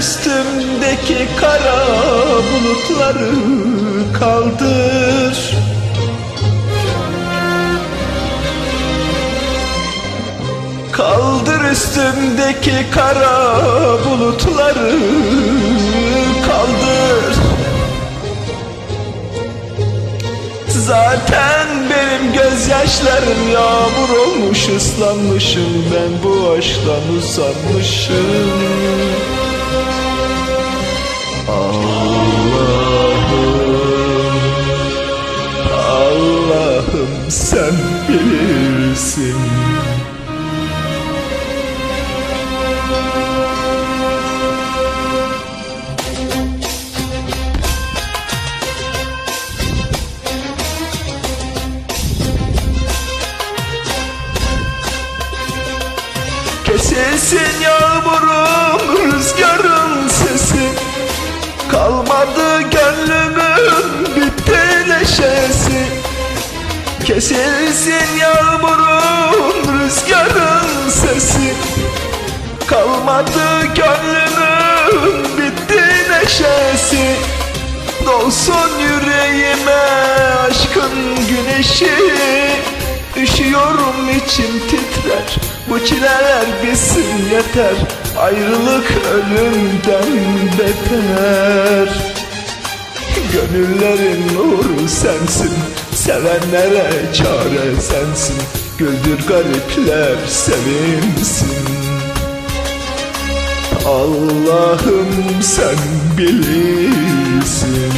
üstümdeki kara bulutları kaldır. Kaldır üstümdeki kara bulutları kaldır. Zaten benim gözyaşlarım yağmur olmuş ıslanmışım Ben bu aşktan usanmışım Allah'ım Kesilsin yağmurum rüzgarın sesi. Kalmadı gönlümün bitti neşesi. Kesilsin yağmurum rüzgarın sesi. Kalmadı gönlümün bitti neşesi. Dolsun yüreğime aşkın güneşi Üşüyorum içim titrer. Bu çileler bitsin yeter. Ayrılık ölümden beter. Gönüllerin nuru sensin. Sevenlere çare sensin. Güldür garipler sevinsin. Allah'ım sen bilirsin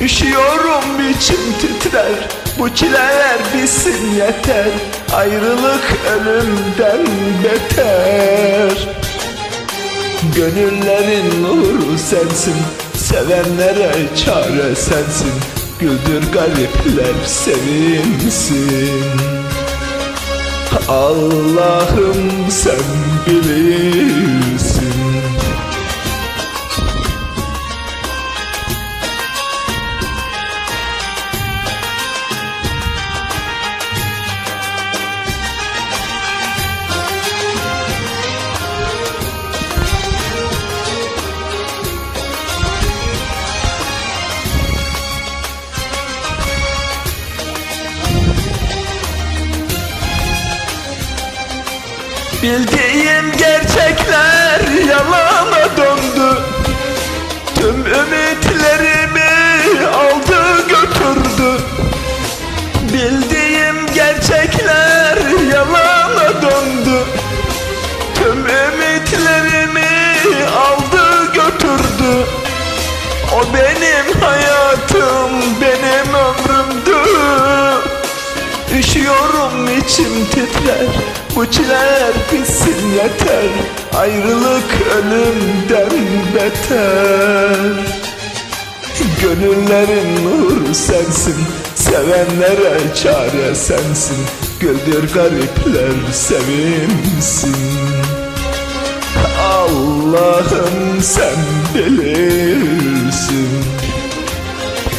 Üşüyorum içim titrer Bu çileler bitsin yeter Ayrılık ölümden beter. Gönüllerin nuru sensin Sevenlere çare sensin Güldür garipler sevinsin. Allah'ım sen bilirsin Bildiğim gerçekler yalana döndü. Tüm ümitlerimi aldı götürdü. Bildiğim gerçekler yalana döndü. Tüm ümitlerimi aldı götürdü. O benim hayatım Üşüyorum içim titrer Bu çileler bitsin yeter. Ayrılık ölümden beter. Gönüllerin nuru sensin Sevenlere çare sensin. Güldür garipler sevinsin. Allah'ım sen bilirsin.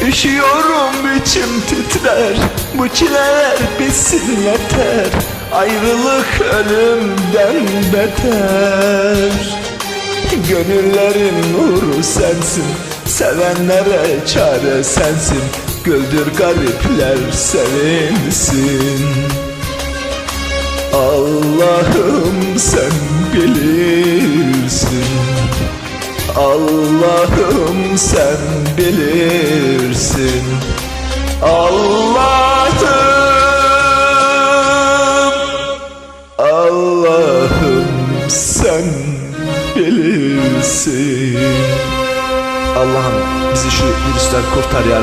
Üşüyorum içim titrer Bu çileler bitsin yeter. Ayrılık ölümden beter. Gönüllerin nuru sensin Sevenlere çare sensin. Güldür garipler sevinsin. Allah'ım sen bilirsin. Allah'ım sen bilirsin Allah'ım Allah'ım sen bilirsin Allah'ım bizi şu virüsten kurtar ya.